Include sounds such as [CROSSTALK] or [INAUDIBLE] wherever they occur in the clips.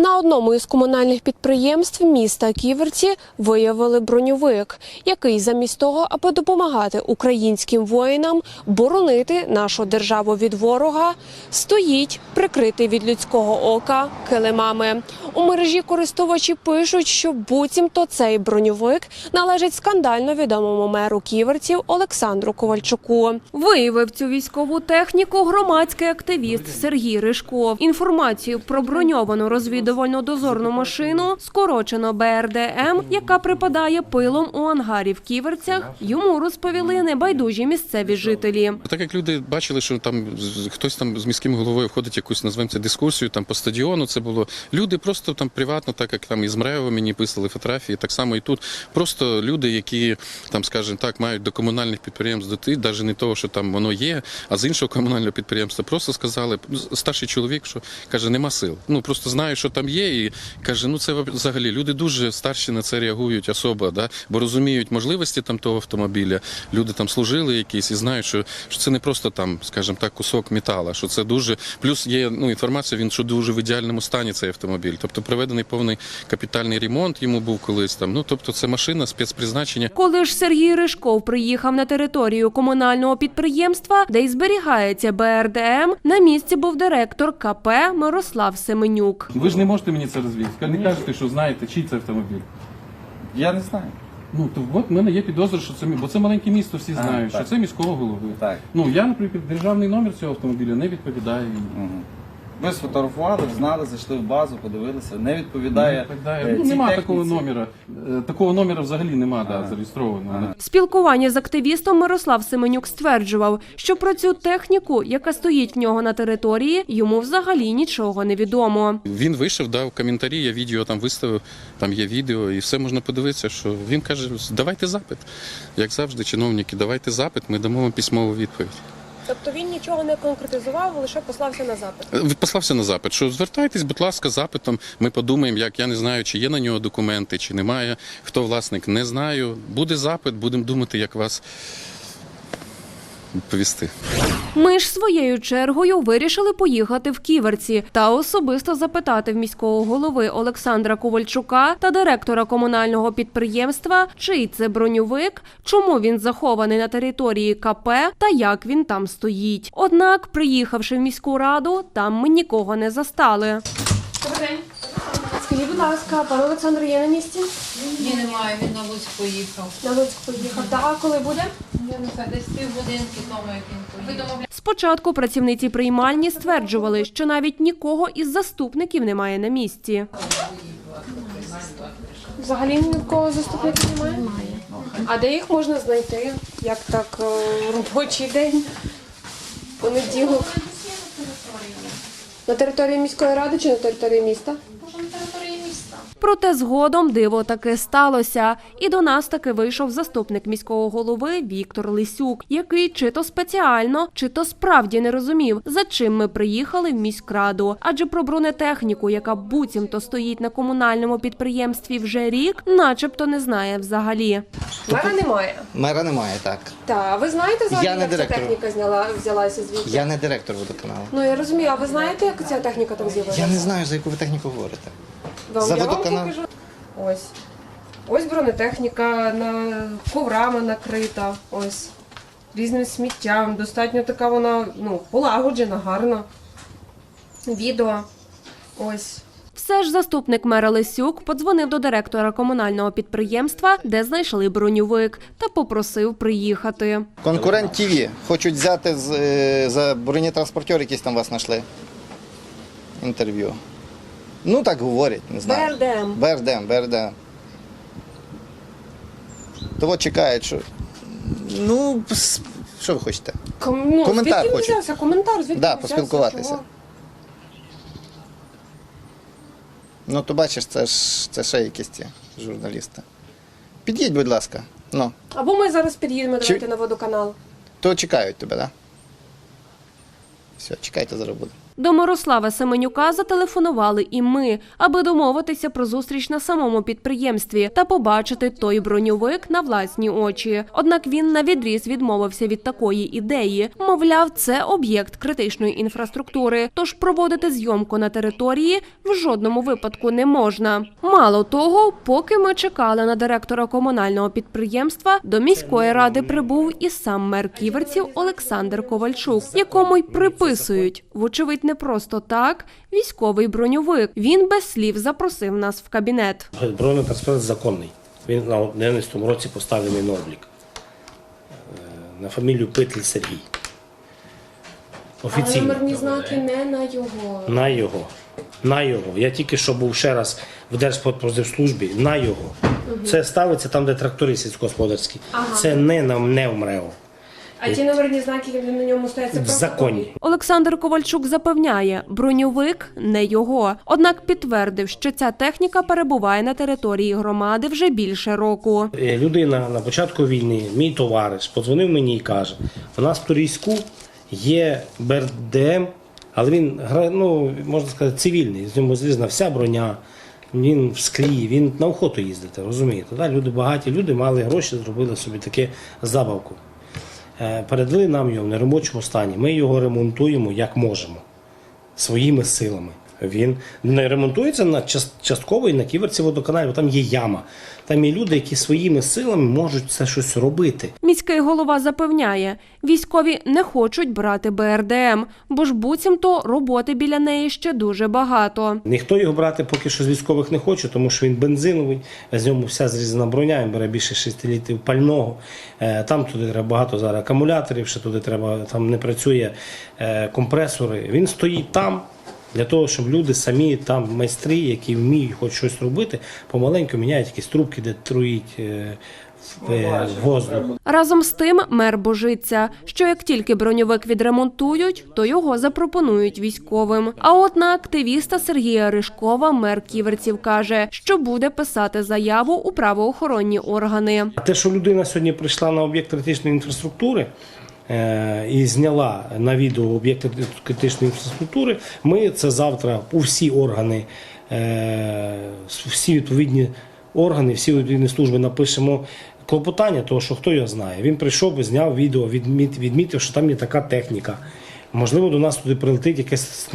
На одному із комунальних підприємств міста Ківерці виявили броньовик, який замість того, аби допомагати українським воїнам боронити нашу державу від ворога, стоїть прикритий від людського ока килимами. У мережі користувачі пишуть, що буцімто цей броньовик належить скандально відомому меру ківерців Олександру Ковальчуку. Виявив цю військову техніку громадський активіст Сергій Ришков. Інформацію про броньовану розвідувально дозорну машину, скорочено БРДМ, яка припадає пилом у ангарі в ківерцях, йому розповіли небайдужі місцеві жителі. Так як люди бачили, що там хтось там з міським головою входить якусь, назвемо це дискусію там по стадіону. Це було люди просто там приватно, так як там із МРЕВ мені писали фотографії, так само і тут. Просто люди, які там, скажімо так, мають до комунальних підприємств дойти, навіть не того, що там воно є, а з іншого комунального підприємства просто сказали, ну, старший чоловік, що каже, нема сил. Ну просто знаю, що там є, і каже, ну це взагалі люди дуже старші на це реагують особо, да, бо розуміють можливості там того автомобіля. Люди там служили якісь і знають, що, що це не просто там, скажімо так, кусок метала, що це дуже плюс є ну інформація. Він що дуже в ідеальному стані цей автомобіль. Тобто проведений повний капітальний ремонт йому був колись там. Ну тобто, це машина спецпризначення. Коли ж Сергій Ришков приїхав на територію комунального підприємства, де й зберігається БРДМ, на місці був директор КП Мирослав Семенюк. Ви ж не можете мені це розвідати. Не кажете, що знаєте, чий це автомобіль. Я не знаю. Ну то от в мене є підозра, що це мі- бо це маленьке місто, всі знають, так. що це міського голови. Так. Ну я, наприклад, державний номер цього автомобіля не відповідає. йому. Мгм. Ви сфотографували, знали, зайшли в базу, подивилися, не відповідає. Відповідає. е, Ну, цій нема техніці. такого номера. Е, Такого номера взагалі нема, да, зареєстрованого. Ага. В спілкуванні з активістом Мирослав Семенюк стверджував, що про цю техніку, яка стоїть в нього на території, йому взагалі нічого не відомо. Він вийшов, дав коментарі, я відео там виставив, там є відео, і все можна подивитися, що він каже, давайте запит. Як завжди, чиновники, давайте запит, ми дамо вам письмову відповідь. Тобто він нічого не конкретизував, лише послався на запит. Е, Послався на запит, що звертайтесь, будь ласка, запитом. Ми подумаємо, як я не знаю, чи є на нього документи, чи немає. Хто власник, не знаю. Буде запит, будемо думати, як вас відповісти. Ми ж своєю чергою вирішили поїхати в Ківерці та особисто запитати в міського голови Олександра Ковальчука та директора комунального підприємства, чий це броньовик, чому він захований на території КП та як він там стоїть. Однак, приїхавши в міську раду, там ми нікого не застали. Добрий день. Скажіть, будь ласка, пан Олександр є на місці? Ні, немає, він на Луцьк поїхав. На Луцьк поїхав. Та а коли буде? Спочатку працівниці приймальні стверджували, що навіть нікого із заступників немає на місці. Взагалі нікого заступників немає? Немає. А де їх можна знайти? Як так е, робочий день? Понеділок. На території міської ради чи на території міста? Проте згодом диво таки сталося, і до нас таки вийшов заступник міського голови Віктор Лисюк, який чи то спеціально, чи то справді не розумів, за чим ми приїхали в міськраду. Адже про бронетехніку, яка буцімто стоїть на комунальному підприємстві вже рік, начебто не знає взагалі. Мера немає. Мера немає, так. Та ви знаєте взагалі, Я не як ця техніка зняла взялася звідки? Я не директор водоканалу. Ну я розумію, а ви знаєте, як ця техніка там з'явилася? Я не знаю, за яку ви техніку говорите. Вам За я вам водоканал. покажу. Ось. Ось бронетехніка на коврами накрита. Ось. Різним сміттям. Достатньо така вона ну, полагоджена, гарна. Відео. Ось. Все ж заступник мера Лисюк подзвонив до директора комунального підприємства, де знайшли броньовик, та попросив приїхати. Конкурент ТВ хочуть взяти з, е, за бронетранспортер, якийсь там вас знайшли. Інтерв'ю. Ну так говорять, не знаю. БРДМ. БРДМ, БРДМ. То от чекають, що. Ну, що ви хочете? Ком... Ну, Коментар звідки він хочу. взявся? Коментар, звідки Да, він взявся? поспілкуватися. Чого? Ну, то бачиш, це ж це ще якісь ті журналісти. Під'їдь, будь ласка. Ну, Або ми зараз під'їдемо Чи- давайте на водоканал. то чекають тебе, так? Да? Все, чекайте, зараз буде. До Мирослава Семенюка зателефонували і ми, аби домовитися про зустріч на самому підприємстві та побачити той броньовик на власні очі. Однак він на відріз відмовився від такої ідеї. Мовляв, це об'єкт критичної інфраструктури, тож проводити зйомку на території в жодному випадку не можна. Мало того, поки ми чекали на директора комунального підприємства, до міської ради прибув і сам мер ківерців Олександр Ковальчук, якому й приписують, вочевидь, не просто так, військовий броньовик. Він без слів запросив нас в кабінет. Бронетранспорт законний. Він на 11-му році поставлений на облік. Е, На фамілію Петль Сергій. Офіційно. знаки не на його. На його. На його. Я тільки що був ще раз в Держпродспоживслужбі. На його. Це ставиться там, де трактори сільськогосподарські. Це не на не МРЕО. А ті номерні знаки, які на ньому стоять, В законі. Олександр Ковальчук запевняє, броньовик не його. Однак підтвердив, що ця техніка перебуває на території громади вже більше року. Е, Людина на початку війни, мій товариш, подзвонив мені і каже: у нас в Турійську є БРДМ, але він ну, можна сказати, цивільний. З ньому зрізана вся броня. Він в склі, він на охоту їздити, розумієте? Да? Люди багаті, люди мали гроші, зробили собі таке забавку. Е, Передали нам його в неробочому стані. Ми його ремонтуємо як можемо своїми силами. Він не ремонтується на час- частково і на ківерці водоканалі, бо там є яма. Там є люди, які своїми силами можуть це щось робити. Міський голова запевняє, військові не хочуть брати БРДМ, бо ж буцімто роботи біля неї ще дуже багато. Ніхто його брати поки що з військових не хоче, тому що він бензиновий, з ньому вся зрізана броня, він бере більше 6 літрів пального. Е, Там туди треба багато зараз акумуляторів, ще туди треба, там не працює е, компресори. Він стоїть там. Для того, щоб люди самі там майстри, які вміють хоч щось робити, помаленьку міняють якісь трубки, де труїть е, в- е, воздух. Разом з тим мер божиться, що як тільки броньовик відремонтують, то його запропонують військовим. А от на активіста Сергія Ришкова мер Ківерців каже, що буде писати заяву у правоохоронні органи. А те, що людина сьогодні прийшла на об'єкт критичної інфраструктури і зняла на відео об'єкт критичної інфраструктури, ми це завтра у всі органи, е, всі відповідні органи, всі відповідні служби напишемо. Клопотання, того, що хто його знає. Він прийшов, зняв відео, відміт, відмітив, що там є така техніка. Можливо, до нас туди прилетить якась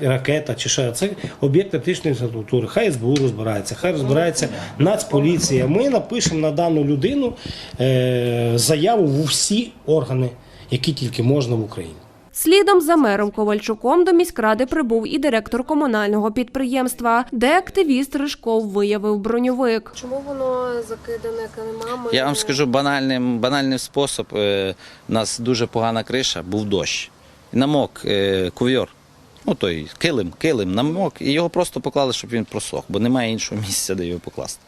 ракета чи ще це об'єкт критичної інфраструктури. Хай СБУ розбирається, хай розбирається Нацполіція. Ми напишемо на дану людину е, заяву в усі органи, які тільки можна в Україні. Слідом за мером Ковальчуком до міськради прибув і директор комунального підприємства, де активіст Ришков виявив броньовик. Чому воно закидане килимами? Я вам скажу банальним, банальний спосіб. Е, У нас дуже погана криша, був дощ. Намок е. Ну той килим, килим, намок, і його просто поклали, щоб він просох, бо немає іншого [LAUGHS] місця, де його покласти.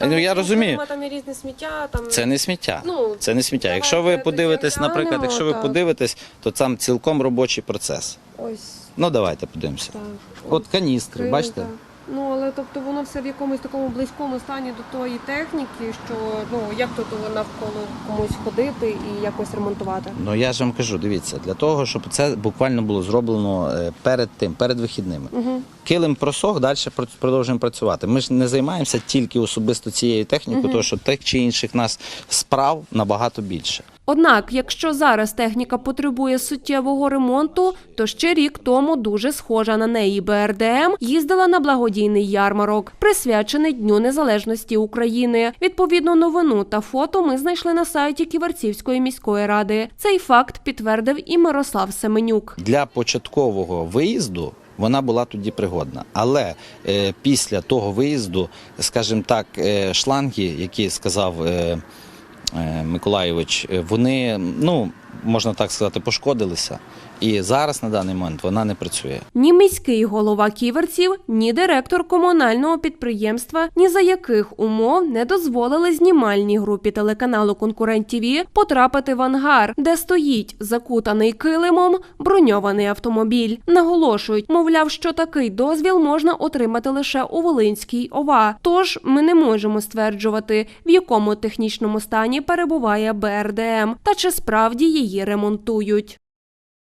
Ну, Ну, я розумію. Там є різне сміття. Там Це не сміття. Ну, Це не сміття. Якщо ви подивитесь, наприклад, якщо ви так. подивитесь, то там цілком робочий процес. ось Ну давайте подивимося. так. От каністри, бачите? Ну але тобто воно все в якомусь такому близькому стані до тої техніки, що ну як тут навколо комусь ходити і якось ремонтувати. Ну я ж вам кажу, дивіться, для того, щоб це буквально було зроблено е, перед тим, перед вихідними. Угу. Килим просох, далі продовжуємо працювати. Ми ж не займаємося тільки особисто цією технікою, тому що тих чи інших нас справ набагато більше. Однак, якщо зараз техніка потребує суттєвого ремонту, то ще рік тому дуже схожа на неї БРДМ їздила на благодійний ярмарок, присвячений Дню Незалежності України. Відповідну новину та фото ми знайшли на сайті Ківерцівської міської ради. Цей факт підтвердив і Мирослав Семенюк. Для початкового виїзду вона була тоді пригодна. Але е, після того виїзду, скажімо так, е, шланги, які сказав е, е, Миколайович, е, вони, ну, можна так сказати, пошкодилися. І зараз на даний момент вона не працює. Ні міський голова ківерців, ні директор комунального підприємства ні за яких умов не дозволили знімальній групі телеканалу Конкурент ТІВІ потрапити в ангар, де стоїть закутаний килимом броньований автомобіль. Наголошують, мовляв, що такий дозвіл можна отримати лише у Волинській ОВА. Тож ми не можемо стверджувати, в якому технічному стані перебуває БРДМ та чи справді її ремонтують.